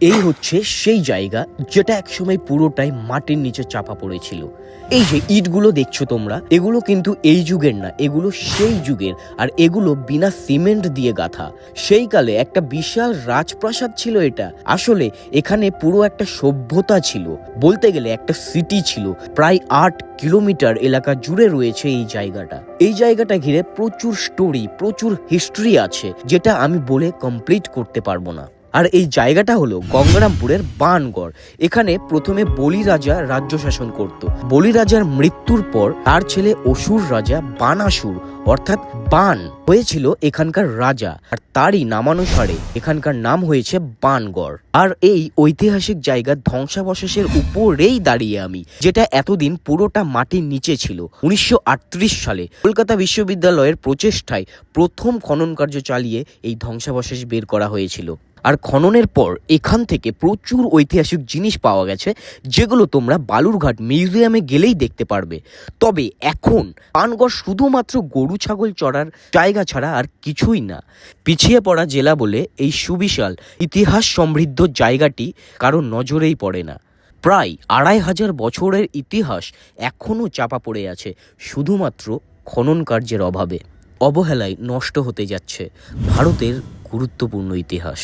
এই হচ্ছে সেই জায়গা যেটা একসময় পুরোটাই মাটির নিচে চাপা পড়েছিল। এই যে ইটগুলো দেখছ তোমরা, এগুলো কিন্তু এই যুগের না, এগুলো সেই যুগের। আর এগুলো বিনা সিমেন্ট দিয়ে গাঁথা। সেই কালে একটা বিশাল রাজপ্রাসাদ ছিল এটা। আসলে এখানে পুরো একটা সভ্যতা ছিল। বলতে গেলে একটা সিটি ছিল। প্রায় আট কিলোমিটার এলাকা জুড়ে রয়েছে এই জায়গাটা। এই জায়গাটা ঘিরে প্রচুর স্টোরি প্রচুর হিস্ট্রি আছে, যেটা আমি বলে কমপ্লিট করতে পারব না। আর এই জায়গাটা হলো গঙ্গারামপুরের বানগড়। এখানে প্রথমে বলি রাজা রাজ্য শাসন করত। বলি রাজার মৃত্যুর পর তার ছেলে অসুর রাজা বানাসুর, অর্থাৎ বান, হয়েছিল এখানকার রাজা আর তারই নামানুসারে এখানকার নাম হয়েছে বানগড়। আর এই ঐতিহাসিক জায়গা ধ্বংসাবশেষের উপরেই দাঁড়িয়ে আমি, যেটা এতদিন পুরোটা মাটির নিচে ছিল। উনিশশো আটত্রিশ সালে কলকাতা বিশ্ববিদ্যালয়ের প্রচেষ্টায় প্রথম খনন কার্য চালিয়ে এই ধ্বংসাবশেষ বের করা হয়েছিল। আর খননের পর এখান থেকে প্রচুর ঐতিহাসিক জিনিস পাওয়া গেছে, যেগুলো তোমরা বালুরঘাট মিউজিয়ামে গেলেই দেখতে পারবে। তবে এখন পানগড় শুধুমাত্র গরু, ছাগল চড়ার জায়গা ছাড়া আর কিছুই না। পিছিয়ে পড়া জেলা বলে এই সুবিশাল, ইতিহাস সমৃদ্ধ জায়গাটি কারও নজরেই পড়ে না। প্রায় আড়াই হাজার বছরের ইতিহাস এখনও চাপা পড়ে আছে, শুধুমাত্র খনন কার্যের অভাবে। অবহেলায় নষ্ট হতে যাচ্ছে ভারতের গুরুত্বপূর্ণ ইতিহাস।